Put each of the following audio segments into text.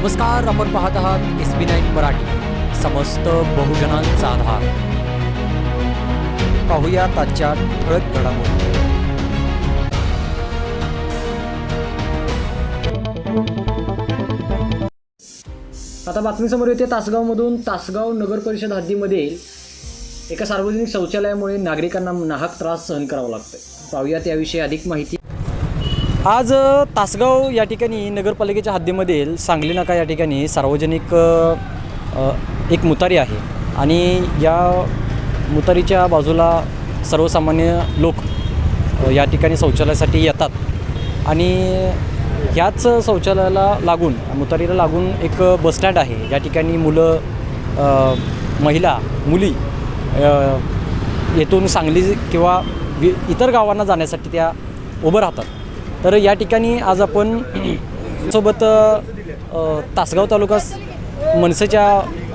नमस्कार आपण पाहत आहात एस बी नाईन मराठी. समस्त बहुजनांचा आधार. पाहूया आजच्या ठळक घडामोडी. आता बातमीसमोर येते तासगावमधून तासगाव नगर परिषद हद्दीमध्ये एका सार्वजनिक शौचालयामुळे नागरिकांना नाहक त्रास सहन करावा लागतोय. पाहूयात याविषयी अधिक माहिती. आज तासगाव या ठिकाणी नगरपालिकेच्या हद्दीमधील सांगली नाका या ठिकाणी सार्वजनिक एक मुतारी आहे. आणि या मुतारीच्या बाजूला सर्वसामान्य लोक या ठिकाणी शौचालयासाठी येतात. आणि ह्याच शौचालयाला लागून मुतारीला लागून एक बसस्टँड आहे. या ठिकाणी मुलं महिला मुली येथून सांगली किंवा वि इतर गावांना जाण्यासाठी त्या उभं राहतात. तर या ठिकाणी आज आपण सोबत तासगाव तालुका मनसेच्या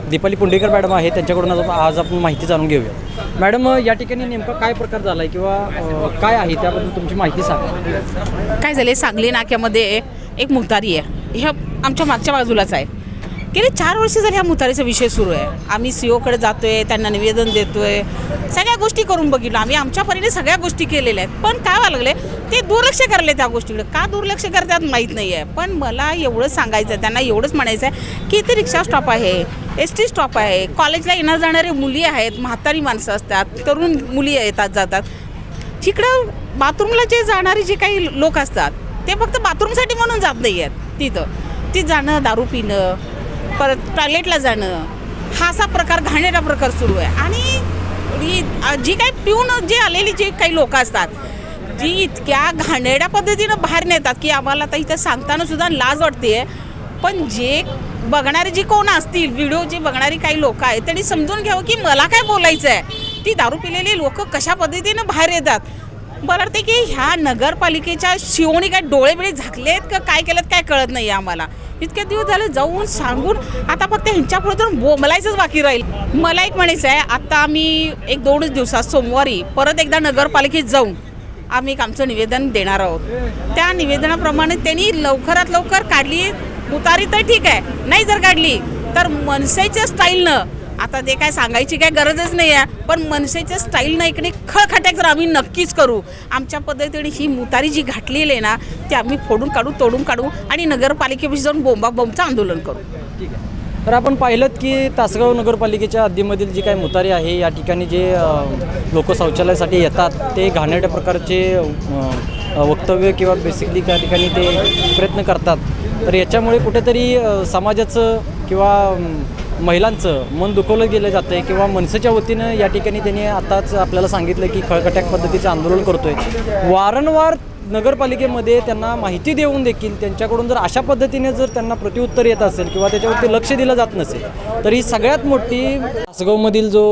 दीपाली पुंडेकर मॅडम आहे त्यांच्याकडून आज आपण- आज आपण माहिती जाणून घेऊया. मॅडम या ठिकाणी नेमका काय प्रकार झाला आहे किंवा काय आहे? त्याबद्दल तुमची माहिती सांगा. काय झाले सांगली नाक्यामध्ये एक मुतारी आहे. ह्या आमच्या मागच्या बाजूलाच आहे. गेले चार वर्ष जर ह्या मुतारीचा विषय सुरू आहे. आम्ही सी ओकडे आहे त्यांना निवेदन देतो आहे सगळ्या गोष्टी करून बघितलो. आम्ही आमच्या परीने सगळ्या गोष्टी केलेल्या आहेत. पण काय व्हायला लागले ते दुर्लक्ष करले त्या गोष्टीकडे. का दुर्लक्ष करतात माहीत नाही आहे पण मला एवढंच सांगायचं आहे त्यांना एवढंच म्हणायचं आहे की इथे रिक्षा स्टॉप आहे एस टी स्टॉप आहे कॉलेजला येणार जाणारे मुली आहेत म्हातारी माणसं असतात तरुण मुली येतात जातात. तिकडं बाथरूमला जे जाणारे जे काही लोक असतात ते फक्त बाथरूमसाठी म्हणून जात नाही आहेत तिथं. ती जाणं दारू पिणं परत टॉयलेटला जाणं. हा असा प्रकार घाणेरडा प्रकार सुरू आहे. आणि ही- जी काही पिऊन जे आलेली जे काही लोक असतात जी इतक्या घाणेरड्या पद्धतीनं बाहेर नेतात की आम्हाला आता इथं सांगताना सुद्धा लाज वाटते पण जे बघणारे जी कोण असतील व्हिडिओ जे बघणारी काही लोक आहेत त्यांनी समजून घ्यावं की मला काय बोलायचं आहे ती दारू पिलेली लोक कशा पद्धतीनं बाहेर येतात? मला वाटते की ह्या नगरपालिकेच्या शिवणी काय डोळे बिळे आहेत का काय केलं काय कळत नाही आम्हाला. इतके दिवस झाले जाऊन सांगून आता फक्त ह्यांच्या पुढे तर बोलायचंच बाकी राहील. मला एक म्हणायचं आहे आता आम्ही एक दोनच दिवसात सोमवारी परत एकदा नगरपालिकेत जाऊन आम्ही एक आमचं निवेदन देणार आहोत. त्या निवेदनाप्रमाणे त्यांनी लवकरात लवकर काढली. उतारी तर ठीक आहे नाही जर काढली तर मनसेच्या स्टाईलनं आता ते काय सांगायची काय गरजच नाही आहे. पण मनसेच्या नाही इकडे खळखट्याक तर आम्ही नक्कीच करू. आमच्या पद्धतीने ही मुतारी जी घातलेली आहे ना ती आम्ही फोडून काढू तोडून काढू आणि नगरपालिकेपाशी जाऊन बोंबा बोंबचं आंदोलन करू. ठीक आहे. तर आपण पाहिलं की तासगाव नगरपालिकेच्या हद्दीमधील जी काही मुतारी आहे या ठिकाणी जे लोक शौचालयासाठी येतात ते घाणेरड्या प्रकारचे अ, वक्तव्य किंवा बेसिकली त्या ठिकाणी ते प्रयत्न करतात. तर याच्यामुळे कुठेतरी अ, समाजाचं किंवा अम, महिलांचं मन दुखवलं गेलं जातं आहे किंवा मनसेच्या वतीनं या ठिकाणी त्यांनी आताच आपल्याला सांगितलं की खळकट्याक पद्धतीचं आंदोलन करतो आहे वारंवार नगरपालिकेमध्ये त्यांना माहिती देऊन देखील त्यांच्याकडून जर अशा पद्धतीने जर त्यांना प्रत्युत्तर येत असेल किंवा त्याच्यावरती लक्ष दिलं जात नसेल तर ही सगळ्यात मोठी तासगावमधील जो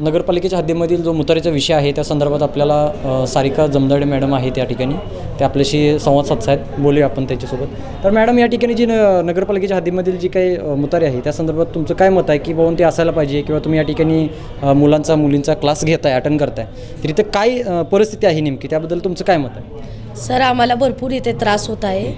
नगरपालिकेच्या हद्दीमधील जो मुतारीचा विषय आहे त्या संदर्भात आपल्याला सारिका जमदाडे मॅडम आहेत या ठिकाणी. ते आपल्याशी संवाद साधत आहेत बोलूया आपण त्यांच्यासोबत. तर मॅडम या ठिकाणी जी न नगरपालिकेच्या हद्दीमधील जी काही मुतारी आहे त्या संदर्भात तुमचं काय मत आहे की बाबा ते असायला पाहिजे किंवा तुम्ही या ठिकाणी मुलांचा मुलींचा क्लास घेताय अटेंड करताय? तर इथं काय परिस्थिती आहे नेमकी? त्याबद्दल तुमचं काय मत आहे? सर आम्हाला भरपूर इथे त्रास होत आहे.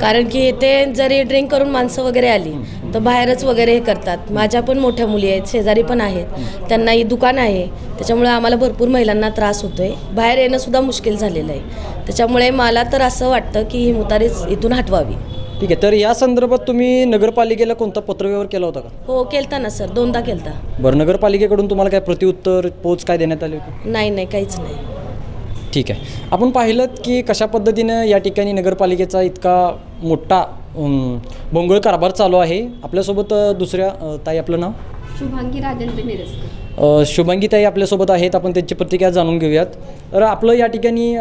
कारण की इथे जरी ड्रिंक करून माणसं वगैरे आली तर बाहेरच वगैरे हे करतात. माझ्या पण मोठ्या मुली आहेत शेजारी पण आहेत. त्यांना ही दुकान आहे. त्याच्यामुळे आम्हाला भरपूर महिलांना त्रास होतो आहे बाहेर येणं सुद्धा मुश्किल झालेलं आहे. त्याच्यामुळे मला तर असं वाटतं की ही मुतारीच इथून हटवावी. ठीक आहे तर या संदर्भात तुम्ही नगरपालिकेला कोणता पत्रव्यवहार केला होता का? हो केलता ना सर. दोनदा केलता. बरं नगरपालिकेकडून तुम्हाला काय प्रत्युत्तर पोच काय देण्यात आली होती? नाही नाही काहीच नाही. ठीक आहे. आपण पाहिलं की कशा पद्धतीनं या ठिकाणी नगरपालिकेचा इतका मोठा भोंगळ कारभार चालू आहे? आपल्यासोबत दुसऱ्या ताई आपलं नाव? शुभांगी राजेंद्र शुभांगी ताई आपल्यासोबत आहेत. आपण त्यांची प्रतिक्रिया जाणून घेऊयात. तर आपलं या ठिकाणी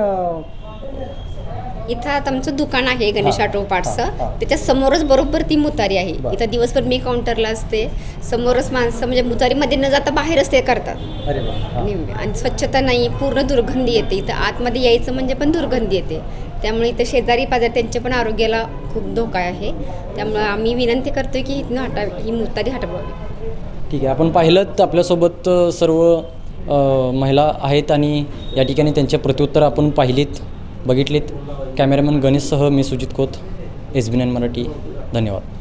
इथं आता आमचं दुकान आहे गणेश ऑटो पार्टचं. त्याच्या समोरच बरोबर ती मुतारी आहे. इथं दिवसभर मी काउंटरला असते. समोरच माणसं म्हणजे मुतारीमध्ये न जाता बाहेरच ते करतात. आणि स्वच्छता नाही पूर्ण दुर्गंधी येते. इथं आतमध्ये यायचं म्हणजे पण दुर्गंधी येते. त्यामुळे इथं शेजारी पाजारी त्यांच्या पण आरोग्याला खूप धोका आहे. त्यामुळे आम्ही विनंती करतोय की इथनं हटावी ही मुतारी हटवावी. ठीक आहे. आपण पाहिलं तर आपल्यासोबत सर्व महिला आहेत आणि या ठिकाणी त्यांचे प्रत्युत्तर आपण पाहिलीत. बघितलीत. कॅमेरामॅन गणेशसह मी सुजित कोत एस बी एन मराठी. धन्यवाद.